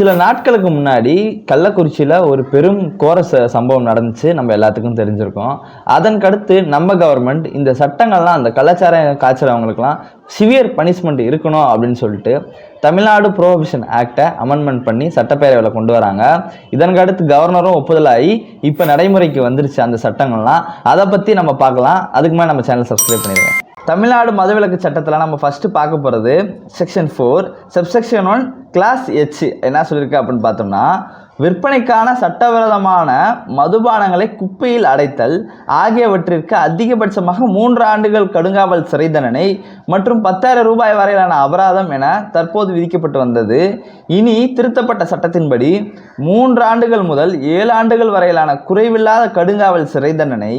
சில நாட்களுக்கு முன்னாடி கள்ளக்குறிச்சியில் ஒரு பெரும் கோர ச- சம்பவம் நடந்துச்சு. நம்ம எல்லாத்துக்கும் தெரிஞ்சிருக்கோம். அதற்கடுத்து நம்ம கவர்மெண்ட் இந்த சட்டங்கள்லாம் அந்த கலாச்சாரம் காய்ச்சறவங்களுக்குலாம் சிவியர் பனிஷ்மெண்ட் இருக்கணும் அப்படின்னு சொல்லிட்டு தமிழ்நாடு ப்ரோஹிபிஷன் ஆக்டை அமெண்ட்மெண்ட் பண்ணி சட்டப்பேரவையில் கொண்டு வராங்க. இதற்கடுத்து கவர்னரும் ஒப்புதலாகி இப்போ நடைமுறைக்கு வந்துருச்சு அந்த சட்டங்கள்லாம். அதை பற்றி நம்ம பார்க்கலாம். அதுக்கு மேலே நம்ம சேனல் சப்ஸ்கிரைப் பண்ணிடுங்க. தமிழ்நாடு மதுவிலக்கு சட்டத்தில் நம்ம ஃபஸ்ட்டு பார்க்க போகிறது section four subsection one class H என்ன சொல்லியிருக்கு அப்படின்னு பார்த்தோம்னா விற்பனைக்கான சட்டவிரோதமான மதுபானங்களை குப்பையில் அடைத்தல் ஆகியவற்றிற்கு அதிகபட்சமாக மூன்று ஆண்டுகள் கடுங்காவல் சிறை தண்டனை மற்றும் பத்தாயிரம் ரூபாய் வரையிலான அபராதம் என தற்போது விதிக்கப்பட்டு வந்தது. இனி திருத்தப்பட்ட சட்டத்தின்படி மூன்று ஆண்டுகள் முதல் ஏழு ஆண்டுகள் வரையிலான குறைவில்லாத கடுங்காவல் சிறை தண்டனை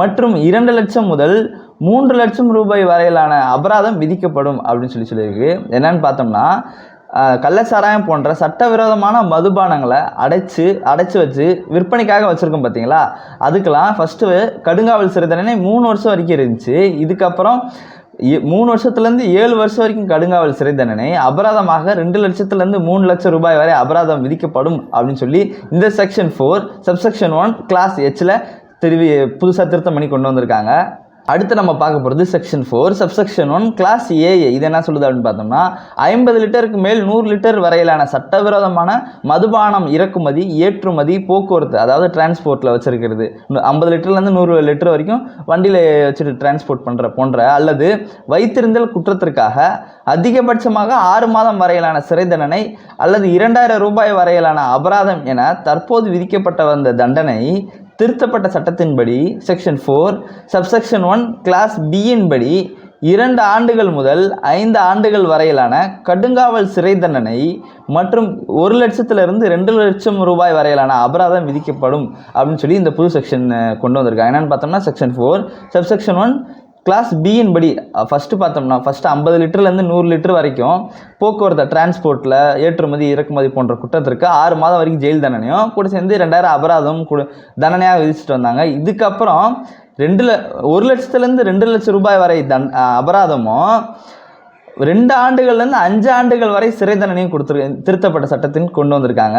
மற்றும் இரண்டு லட்சம் முதல் மூன்று லட்சம் ரூபாய் வரையிலான அபராதம் விதிக்கப்படும் அப்படின்னு சொல்லி சொல்லியிருக்கு. என்னன்னு பார்த்தோம்னா கள்ளச்சாராயம் போன்ற சட்டவிரோதமான மதுபானங்களை அடைச்சு அடைச்சு வச்சு விற்பனைக்காக வச்சுருக்கோம் பார்த்தீங்களா? அதுக்கெல்லாம் ஃபஸ்ட்டு கடுங்காவல் சிறை தண்டனை மூணு வருஷம் வரைக்கும் இருந்துச்சு. இதுக்கப்புறம் ஏ- மூணு வருஷத்துலேருந்து ஏழு வருஷம் வரைக்கும் கடுங்காவல் சிறை தண்டனை அபராதமாக ரெண்டு லட்சத்துலேருந்து மூணு லட்சம் ரூபாய் வரை அபராதம் விதிக்கப்படும் அப்படின்னு சொல்லி இந்த section four subsection one class எச்சில் திருவி புதுசாக திருத்தம் பண்ணி கொண்டு வந்திருக்காங்க. அடுத்து நம்ம பார்க்க போகிறது section four subsection one class AA இது என்ன சொல்லுது அப்படின்னு பார்த்தோம்னா ஐம்பது லிட்டருக்கு மேல் நூறு லிட்டர் வரையிலான சட்டவிரோதமான மதுபானம் இறக்குமதி ஏற்றுமதி போக்குவரத்து அதாவது டிரான்ஸ்போர்ட்டில் வச்சிருக்கிறது. ஐம்பது லிட்டர்லேருந்து நூறு லிட்டர் வரைக்கும் வண்டியில் வச்சுட்டு டிரான்ஸ்போர்ட் பண்ணுற போன்ற அல்லது வைத்திருந்தல் குற்றத்திற்காக அதிகபட்சமாக ஆறு மாதம் வரையிலான சிறை தண்டனை அல்லது இரண்டாயிரம் ரூபாய் வரையிலான அபராதம் என தற்போது விதிக்கப்பட்ட வந்த தண்டனை திருத்தப்பட்ட சட்டத்தின்படி section four subsection one class பியின் படி இரண்டு ஆண்டுகள் முதல் ஐந்து ஆண்டுகள் வரையிலான கடுங்காவல் சிறை தண்டனை மற்றும் ஒரு லட்சத்திலிருந்து ரெண்டு லட்சம் ரூபாய் வரையிலான அபராதம் விதிக்கப்படும் அப்படின்னு சொல்லி இந்த புது செக்ஷன் கொண்டு வந்திருக்காங்க. என்னென்னு பார்த்தோம்னா section four subsection one class பியின் படி ஃபஸ்ட்டு பார்த்தோம்னா ஃபஸ்ட்டு ஐம்பது லிட்டர்லேருந்து நூறு லிட்டர் வரைக்கும் போக்குவரத்து டிரான்ஸ்போர்ட்டில் ஏற்றுமதி இறக்குமதி போன்ற குற்றத்திற்கு ஆறு மாதம் வரைக்கும் ஜெயில் தண்டனையும் கூட சேர்ந்து ரெண்டாயிரம் அபராதம் கூட தண்டனையாக விதிச்சுட்டு வந்தாங்க. இதுக்கப்புறம் ரெண்டு ல ஒரு லட்சத்துலேருந்து ரெண்டு லட்சம் ரூபாய் வரை தன் அபராதமும் ரெண்டு ஆண்டுகள்லேருந்து அஞ்சு ஆண்டுகள் வரை சிறை தண்டனையும் கொடுத்துரு திருத்தப்பட்ட சட்டத்தின் கொண்டு வந்திருக்காங்க.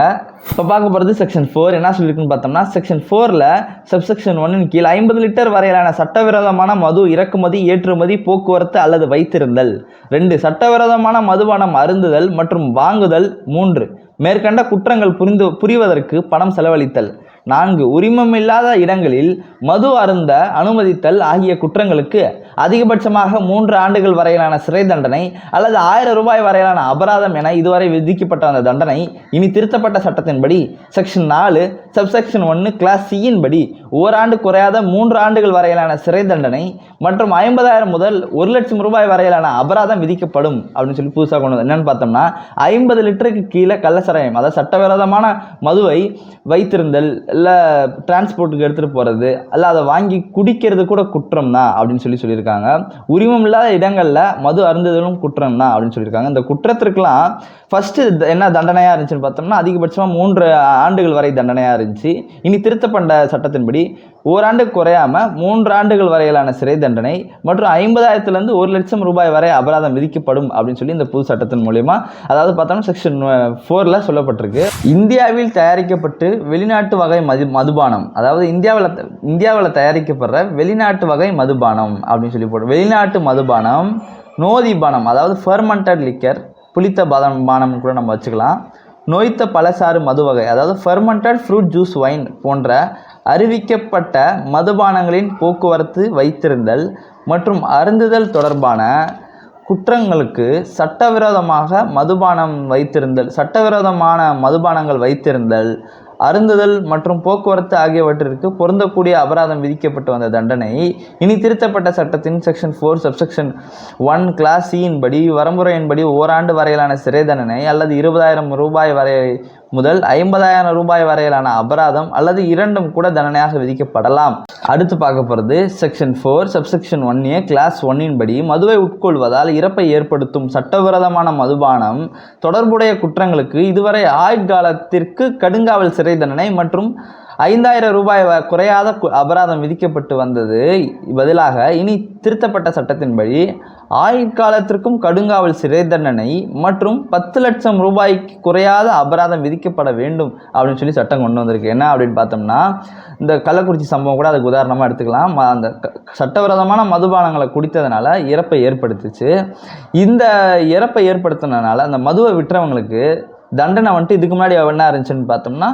இப்போ பார்க்க போகிறது செக்ஷன் ஃபோர் என்ன சொல்லியிருக்குன்னு பார்த்தோம்னா செக்ஷன் ஃபோரில் சப்செக்ஷன் ஒன்னின் கீழ் ஐம்பது லிட்டர் வரையிலான சட்டவிரோதமான மது இறக்குமதி ஏற்றுமதி போக்குவரத்து அல்லது வைத்திருந்தல். ரெண்டு சட்டவிரோதமான மதுபானம் அருந்துதல் மற்றும் வாங்குதல். மூன்று மேற்கண்ட குற்றங்கள் புரிந்து புரிவதற்கு பணம் செலவழித்தல். நான்கு உரிமமில்லாத இடங்களில் மது அருந்த அனுமதித்தல் ஆகிய குற்றங்களுக்கு அதிகபட்சமாக மூன்று ஆண்டுகள் வரையிலான சிறை தண்டனை அல்லது ஆயிரம் ரூபாய் வரையிலான அபராதம் என இதுவரை விதிக்கப்பட்ட அந்த தண்டனை இனி திருத்தப்பட்ட சட்டத்தின்படி செக்ஷன் நாலு சப்செக்ஷன் ஒன்று கிளாஸ் சியின் படி ஓராண்டு குறையாத மூன்று ஆண்டுகள் வரையிலான சிறை தண்டனை மற்றும் ஐம்பதாயிரம் முதல் ஒரு லட்சம் ரூபாய் வரையிலான அபராதம் விதிக்கப்படும் அப்படின்னு சொல்லி புதுசாக கொண்டு என்னன்னு பார்த்தோம்னா ஐம்பது லிட்டருக்கு கீழே கள்ளசராயம் அதாவது சட்டவிரோதமான மதுவை வைத்திருந்தல் இல்லை டிரான்ஸ்போர்ட்டுக்கு எடுத்துகிட்டு போகிறது அல்ல அதை வாங்கி குடிக்கிறது கூட குற்றம் தான் அப்படின்னு சொல்லி சொல்லியிருக்காங்க. உரிமம் இல்லாத இடங்களில் மது அருந்துதலும் குற்றம் தான் அப்படின்னு சொல்லியிருக்காங்க. இந்த குற்றத்திற்கெலாம் ஃபஸ்ட்டு என்ன தண்டனையாக இருந்துச்சுன்னு பார்த்தோம்னா அதிகபட்சமாக மூன்று ஆண்டுகள் வரை தண்டனையாக இருந்துச்சு. இனி திருத்தப்பட்ட சட்டத்தின்படி ஓராண்டு குறையாம மூன்று ஆண்டுகள் வரையிலான சிறை தண்டனை மற்றும் ஐம்பதாயிரத்துலேருந்து ஒரு லட்சம் ரூபாய் வரை அபராதம் விதிக்கப்படும் அப்படின்னு சொல்லி இந்த புது சட்டத்தின் மூலயமா அதாவது பார்த்தோம்னா செக்ஷன் ஃபோரில் சொல்லப்பட்டிருக்கு. இந்தியாவில் தயாரிக்கப்பட்டு வெளிநாட்டு வகை மது மதுபானம் அதாவது இந்தியாவில் இந்தியாவில் தயாரிக்கப்படுற வெளிநாட்டு வகை மதுபானம் அப்படின்னு சொல்லி போட்டு வெளிநாட்டு மதுபானம் நோதி பானம் அதாவது ஃபெர்மெண்டட் லிக்கர் புளித்த பாதம் பானம்னு கூட நம்ம வச்சுக்கலாம். நோய்த்த பழசாறு மது வகை அதாவது ஃபெர்மெண்டட் ஃப்ரூட் ஜூஸ் ஒயின் போன்ற அறிவிக்கப்பட்ட மதுபானங்களின் போக்குவரத்து வைத்திருந்தல் மற்றும் அருந்துதல் தொடர்பான குற்றங்களுக்கு சட்டவிரோதமாக மதுபானம் வைத்திருந்தல் சட்டவிரோதமான மதுபானங்கள் வைத்திருந்தல் அருந்துதல் மற்றும் போக்குவரத்து ஆகியவற்றிற்கு பொருந்தக்கூடிய அபராதம் விதிக்கப்பட்டு வந்த தண்டனை. இனி திருத்தப்பட்ட சட்டத்தின் section four subsection one class சியின்படி வரமுறையின்படி ஓராண்டு வரையிலான சிறை தண்டனை அல்லது இருபதாயிரம் ரூபாய் வரை முதல் ஐம்பதாயிரம் ரூபாய் வரையிலான அபராதம் அல்லது இரண்டும் கூட தண்டனையாக விதிக்கப்படலாம். அடுத்து பார்க்க போகிறது section four subsection one A class ஒன்னின் படி மதுவை உட்கொள்வதால் இறப்பை ஏற்படுத்தும் சட்டவிரோதமான மதுபானம் தொடர்புடைய குற்றங்களுக்கு இதுவரை ஆயுட்காலத்திற்கு கடுங்காவல் சிறை தண்டனை மற்றும் ஐந்தாயிரம் ரூபாய் வ- குறையாத கு- அபராதம் விதிக்கப்பட்டு வந்தது. பதிலாக இனி திருத்தப்பட்ட சட்டத்தின்படி ஆயுட்காலத்திற்கும் கடுங்காவல் சிறை தண்டனை மற்றும் பத்து லட்சம் ரூபாய்க்கு குறையாத அபராதம் விதிக்கப்பட வேண்டும் அப்படின்னு சொல்லி சட்டம் கொண்டு வந்திருக்கு. என்ன அப்படின்னு பார்த்தோம்னா இந்த கள்ளக்குறிச்சி சம்பவம் கூட அதுக்கு உதாரணமாக எடுத்துக்கலாம். அந்த சட்டவிரோதமான மதுபானங்களை குடித்ததுனால இறப்பை ஏற்படுத்துச்சு. இந்த இறப்பை ஏற்படுத்தினால அந்த மதுவை விட்டுறவங்களுக்கு தண்டனை வந்துட்டு இதுக்கு முன்னாடி என்ன இருந்துச்சுன்னு பார்த்தோம்னா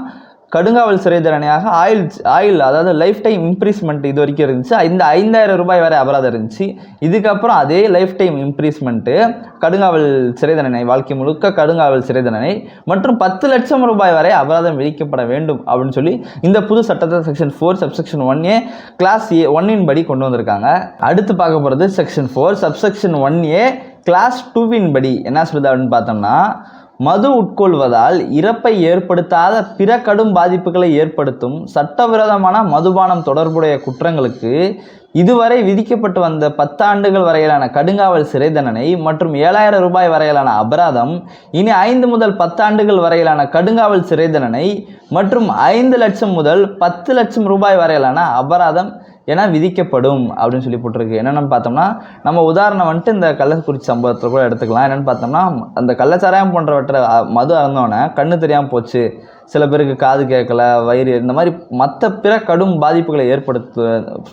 கடுங்காவல் சிறை தண்டனையாக ஆயில் ஆயில் அதாவது லைஃப் டைம் இம்ப்ரீஸ்மெண்ட் இது வரைக்கும் இருந்துச்சு. இந்த ஐந்தாயிரம் ரூபாய் வரை அபராதம் இருந்துச்சு. இதுக்கப்புறம் அதே லைஃப் டைம் இம்ப்ரீஸ்மெண்ட்டு கடுங்காவல் சிறை தண்டனை வாழ்க்கை முழுக்க கடுங்காவல் சிறை தண்டனை மற்றும் பத்து லட்சம் ரூபாய் வரை அபராதம் விதிக்கப்பட வேண்டும் அப்படின்னு சொல்லி இந்த புது சட்டத்தை section four subsection one A class A ஒன்னின் படி கொண்டு வந்திருக்காங்க. அடுத்து பார்க்க போகிறது section four subsection one A class டூவின் படி. என்ன சொல்லுது அப்படின்னு பார்த்தோம்னா மது உட்கொள்வதால் இறப்பை ஏற்படுத்தாத பிற கடும் பாதிப்புகளை ஏற்படுத்தும் சட்டவிரோதமான மதுபானம் தொடர்புடைய குற்றங்களுக்கு இதுவரை விதிக்கப்பட்டு வந்த பத்தாண்டுகள் வரையிலான கடுங்காவல் சிறை தண்டனை மற்றும் ஏழாயிரம் ரூபாய் வரையிலான அபராதம் இனி ஐந்து முதல் பத்தாண்டுகள் வரையிலான கடுங்காவல் சிறை தண்டனை மற்றும் ஐந்து லட்சம் முதல் பத்து லட்சம் ரூபாய் வரையிலான அபராதம் ஏன்னா விதிக்கப்படும் அப்படின்னு சொல்லி போட்டிருக்கு. என்னென்னு பார்த்தோம்னா நம்ம உதாரணம் வந்துட்டு இந்த கள்ளக்குறிச்சி சம்பவத்தில் கூட எடுத்துக்கலாம். என்னென்னு பார்த்தோம்னா அந்த கள்ளச்சாராயம் போன்றவற்றை மது அறந்தோடனே கண்ணு தெரியாமல் போச்சு. சில பேருக்கு காது கேட்கல வயிறு இந்த மாதிரி மற்ற பிற கடும் பாதிப்புகளை ஏற்படுத்து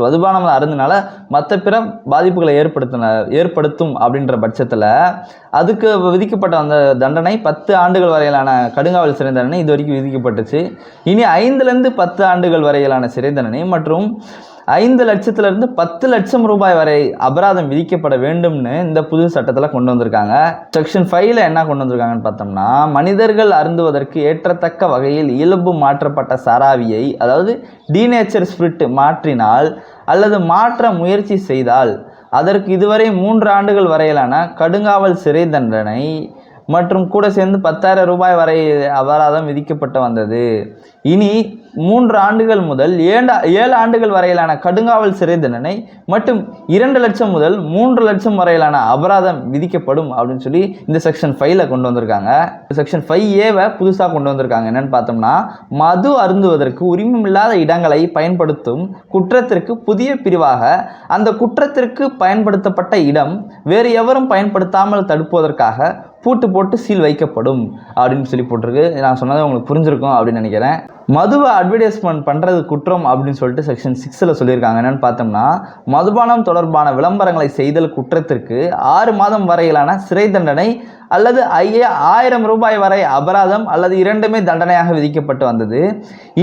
மதுபானம் அருந்தினால மற்ற பிற பாதிப்புகளை ஏற்படுத்தின ஏற்படுத்தும் அப்படின்ற பட்சத்தில் அதுக்கு விதிக்கப்பட்ட அந்த தண்டனை பத்து ஆண்டுகள் வரையிலான கடுங்காவல் சிறை தண்டனை இது வரைக்கும் விதிக்கப்பட்டுச்சு. இனி ஐந்துலேருந்து பத்து ஆண்டுகள் வரையிலான சிறை தண்டனை மற்றும் ஐந்து லட்சத்திலிருந்து பத்து லட்சம் ரூபாய் வரை அபராதம் விதிக்கப்பட வேண்டும்னு இந்த புது சட்டத்தில் கொண்டு வந்திருக்காங்க. செக்ஷன் ஃபைவ்ல என்ன கொண்டு வந்திருக்காங்கன்னு பார்த்தோம்னா மனிதர்கள் அருந்துவதற்கு ஏற்றத்தக்க வகையில் இயல்பு மாற்றப்பட்ட சாராவியை அதாவது டீநேச்சர் ஸ்பிரிட் மாற்றினால் அல்லது மாற்ற முயற்சி செய்தால் அதற்கு இதுவரை மூன்று ஆண்டுகள் வரையிலான கடுங்காவல் சிறை தண்டனை மற்றும் கூட சேர்ந்து பத்தாயிரம் ரூபாய் வரை அபராதம் விதிக்கப்பட்டு வந்தது. இனி மூன்று ஆண்டுகள் முதல் ஏழு ஏழு ஆண்டுகள் வரையிலான கடுங்காவல் சிறை தண்டனை மற்றும் இரண்டு லட்சம் முதல் மூன்று லட்சம் வரையிலான அபராதம் விதிக்கப்படும் அப்படின்னு சொல்லி இந்த செக்ஷன் ஃபைவ்ல கொண்டு வந்திருக்காங்க. செக்ஷன் ஃபைவ் ஏவை புதுசாக கொண்டு வந்திருக்காங்க. என்னன்னு பார்த்தோம்னா மது அருந்துவதற்கு உரிமமில்லாத இடங்களை பயன்படுத்தும் குற்றத்திற்கு புதிய பிரிவாக அந்த குற்றத்திற்கு பயன்படுத்தப்பட்ட இடம் வேறு எவரும் பயன்படுத்தாமல் தடுப்பதற்காக பூட்டு போட்டு சீல் வைக்கப்படும் அப்படின்னு சொல்லி போட்டிருக்கு. நான் சொன்னதை உங்களுக்கு புரிஞ்சிருக்கும் அப்படின்னு நினைக்கிறேன். மதுவை அட்வர்டைஸ்மெண்ட் பண்ணுறது குற்றம் அப்படின்னு சொல்லிட்டு செக்ஷன் சிக்ஸில் சொல்லியிருக்காங்க. என்னென்னு பார்த்தோம்னா மதுபானம் தொடர்பான விளம்பரங்களை செய்தல் குற்றத்திற்கு ஆறு மாதம் வரையிலான சிறை தண்டனை அல்லது ஐயா ஆயிரம் ரூபாய் வரை அபராதம் அல்லது இரண்டுமே தண்டனையாக விதிக்கப்பட்டு வந்தது.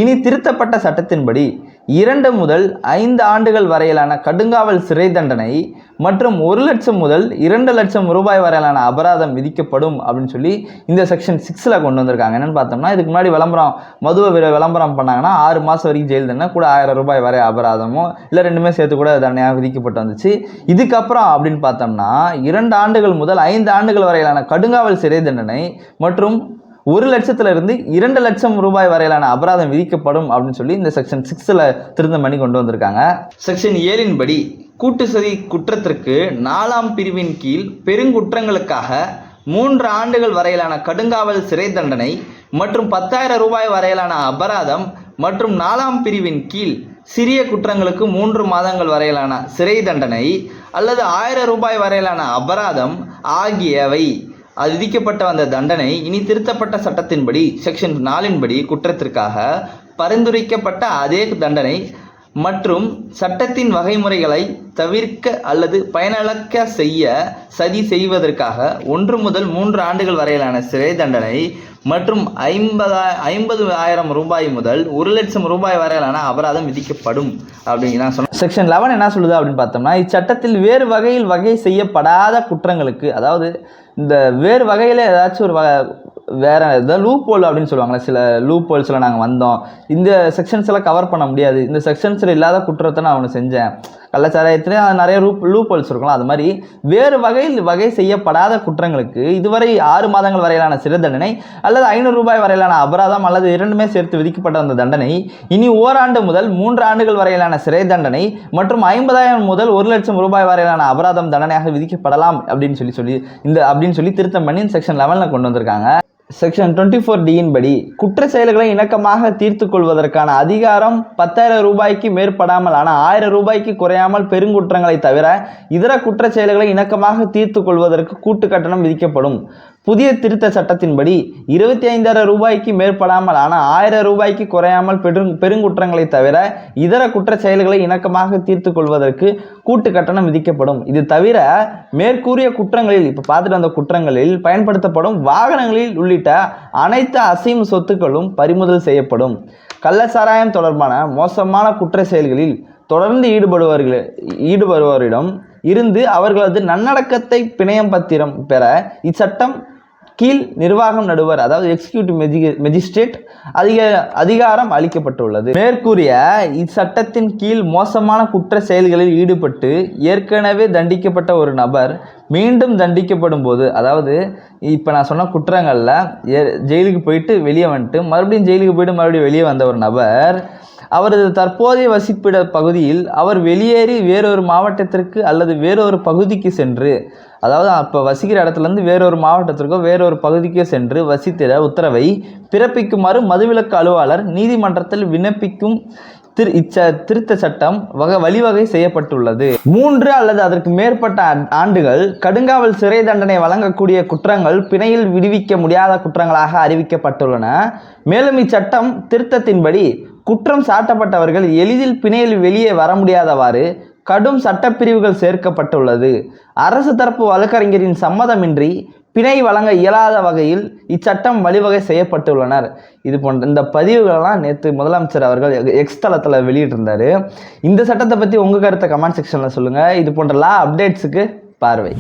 இனி திருத்தப்பட்ட சட்டத்தின்படி இரண்டு முதல் ஐந்து ஆண்டுகள் வரையிலான கடுங்காவல் சிறை தண்டனை மற்றும் ஒரு லட்சம் முதல் இரண்டு லட்சம் ரூபாய் வரையிலான அபராதம் விதிக்கப்படும் அப்படின்னு சொல்லி இந்த செக்ஷன் சிக்ஸில் கொண்டு வந்திருக்காங்க. என்னென்னு பார்த்தோம்னா இதுக்கு முன்னாடி விளம்பரம் மதுவை விளம்பரம் பண்ணாங்கன்னா ஆறு மாதம் வரைக்கும் ஜெயில் தண்டனை கூட ஆயிரம் ரூபாய் வரை அபராதமோ இல்லை ரெண்டுமே சேர்த்து கூட தண்டனையாக விதிக்கப்பட்டு வந்துச்சு. இதுக்கப்புறம் அப்படின்னு பார்த்தோம்னா இரண்டு ஆண்டுகள் முதல் ஐந்து ஆண்டுகள் வரையிலான கடுங்காவல் சிறை தண்டனை மற்றும் ஒரு லட்சத்திலிருந்து இரண்டு லட்சம் ரூபாய் வரையிலான அபராதம் விதிக்கப்படும் அப்படின்னு சொல்லி இந்த செக்ஷன் சிக்ஸில் திருத்தம் பண்ணி கொண்டு வந்திருக்காங்க. செக்ஷன் ஏழின்படி கூட்டு சதி குற்றத்திற்கு நாலாம் பிரிவின் கீழ் பெருங்குற்றங்களுக்காக மூன்று ஆண்டுகள் வரையிலான கடுங்காவல் சிறை தண்டனை மற்றும் பத்தாயிரம் ரூபாய் வரையிலான அபராதம் மற்றும் நாலாம் பிரிவின் கீழ் சிறிய குற்றங்களுக்கு மூன்று மாதங்கள் வரையிலான சிறை தண்டனை அல்லது ஆயிரம் ரூபாய் வரையிலான அபராதம் ஆகியவை அது விதிக்கப்பட்ட அந்த தண்டனை இனி திருத்தப்பட்ட சட்டத்தின்படி செக்ஷன் நாலின்படி குற்றத்திற்காக பரிந்துரைக்கப்பட்ட அதே தண்டனை மற்றும் சட்டத்தின் வகைமுறைகளை தவிர்க்க அல்லது பயனிழக்க செய்ய சதி செய்வதற்காக ஒன்று முதல் மூன்று ஆண்டுகள் வரையிலான சிறை தண்டனை மற்றும் ஐம்பதா ஐம்பது ஆயிரம் ரூபாய் முதல் ஒரு லட்சம் ரூபாய் வரையிலான அபராதம் விதிக்கப்படும் அப்படின்னு நான் சொன்னேன் செக்ஷன் லெவன் என்ன சொல்லுது அப்படின்னு பார்த்தோம்னா இச்சட்டத்தில் வேறு வகையில் வகை செய்யப்படாத குற்றங்களுக்கு அதாவது இந்த வேறு வகையில் ஏதாச்சும் ஒரு வேற ஏதாவது லூப் ஹோல் அப்படின்னு சொல்லுவாங்களே சில லூப் ஹோல்ஸில் நாங்கள் வந்தோம். இந்த செக்ஷன்ஸ் எல்லாம் கவர் பண்ண முடியாது. இந்த செக்ஷன்ஸில் இல்லாத குற்றத்தை நான் அவனை செஞ்சேன். கள்ளச்சாராயத்துலேயும் அது நிறைய ரூப் லூப் ஹோல்ஸ் இருக்கலாம் அது மாதிரி வேறு வகையில் வகை செய்யப்படாத குற்றங்களுக்கு இதுவரை ஆறு மாதங்கள் வரையிலான சிறை தண்டனை அல்லது ஐநூறு ரூபாய் வரையிலான அபராதம் அல்லது இரண்டுமே சேர்த்து விதிக்கப்பட்ட அந்த தண்டனை இனி ஓராண்டு முதல் மூன்று ஆண்டுகள் வரையிலான சிறை தண்டனை மற்றும் ஐம்பதாயிரம் முதல் ஒரு லட்சம் ரூபாய் வரையிலான அபராதம் தண்டனையாக விதிக்கப்படலாம் அப்படின்னு சொல்லி சொல்லி இந்த அப்படின்னு சொல்லி திருத்தம் பண்ணி செக்ஷன் லெவனில் கொண்டு வந்திருக்காங்க. செக்ஷன் டுவெண்ட்டி ஃபோர் டியின் படி குற்ற செயல்களை இணக்கமாக தீர்த்து கொள்வதற்கான அதிகாரம் பத்தாயிரம் ரூபாய்க்கு மேற்படாமல் ஆனால் ஆயிரம் ரூபாய்க்கு குறையாமல் பெருங்குற்றங்களை தவிர இதர குற்ற செயல்களை இணக்கமாக தீர்த்து கொள்வதற்கு கூட்டு கட்டணம் விதிக்கப்படும். புதிய திருத்த சட்டத்தின்படி இருபத்தி ஐந்தாயிரம் ரூபாய்க்கு மேற்படாமல் ஆனால் ஆயிரம் ரூபாய்க்கு குறையாமல் பெரும் பெருங்குற்றங்களை தவிர இதர குற்ற செயல்களை இணக்கமாக தீர்த்து கொள்வதற்கு கூட்டு கட்டணம் விதிக்கப்படும். இது தவிர மேற்கூறிய குற்றங்களில் இப்போ பார்த்துட்டு வந்த குற்றங்களில் பயன்படுத்தப்படும் வாகனங்களில் உள்ளிட்ட அனைத்து அசையும் சொத்துக்களும் பறிமுதல் செய்யப்படும். கள்ளச்சாராயம் தொடர்பான மோசமான குற்ற செயல்களில் தொடர்ந்து ஈடுபடுபவர்கள் ஈடுபடுவோரிடம் இருந்து அவர்களது நன்னடக்கத்தை பிணையம் பத்திரம் பெற இச்சட்டம் கீழ் நிர்வாகம் நடுவர் அதாவது எக்ஸிக்யூட்டிவ் மெஜி மெஜிஸ்ட்ரேட் அதிக அதிகாரம் அளிக்கப்பட்டுள்ளது. மேற்கூறிய இச்சட்டத்தின் கீழ் மோசமான குற்ற செயல்களில் ஈடுபட்டு ஏற்கனவே தண்டிக்கப்பட்ட ஒரு நபர் மீண்டும் தண்டிக்கப்படும் போது அதாவது இப்போ நான் சொன்ன குற்றங்களில் ஏ ஜெயிலுக்கு போயிட்டு வெளியே வந்துட்டு மறுபடியும் ஜெயிலுக்கு போயிட்டு மறுபடியும் வெளியே வந்த ஒரு நபர் அவரது தற்போதைய வசிப்பிட பகுதியில் அவர் வெளியேறி வேறொரு மாவட்டத்திற்கு அல்லது வேறொரு பகுதிக்கு சென்று அதாவது அப்போ வசிக்கிற இடத்துலேருந்து வேறொரு மாவட்டத்திற்கோ வேறொரு பகுதிக்கோ சென்று வசித்திட உத்தரவை பிறப்பிக்குமாறு மதுவிலக்கு அலுவலர் நீதிமன்றத்தில் விண்ணப்பிக்கும் திரு இச்ச திருத்த சட்டம் வகை வழிவகை செய்யப்பட்டுள்ளது. மூன்று அல்லது அதற்கு மேற்பட்ட ஆண்டுகள் கடுங்காவல் சிறை தண்டனை வழங்கக்கூடிய குற்றங்கள் பிணையில் விடுவிக்க முடியாத குற்றங்களாக அறிவிக்கப்பட்டுள்ளன. மேலும் இச்சட்டம் திருத்தத்தின்படி குற்றம் சாட்டப்பட்டவர்கள் எளிதில் பிணையில் வெளியே வர முடியாதவாறு கடும் சட்டப்பிரிவுகள் சேர்க்கப்பட்டுள்ளது. அரசு தரப்பு வழக்கறிஞரின் சம்மதமின்றி பிணை வழங்க இயலாத வகையில் இச்சட்டம் வழிவகை செய்யப்பட்டுள்ளனர். இது போன்ற இந்த பதிவுகளெல்லாம் நேற்று முதலமைச்சர் அவர்கள் எக்ஸ் தளத்தில் வெளியிட்டிருந்தார். இந்த சட்டத்தை பற்றி உங்கள் கருத்தை கமெண்ட் செக்ஷனில் சொல்லுங்கள் இது போன்ற லா அப்டேட்ஸுக்கு பார்வை.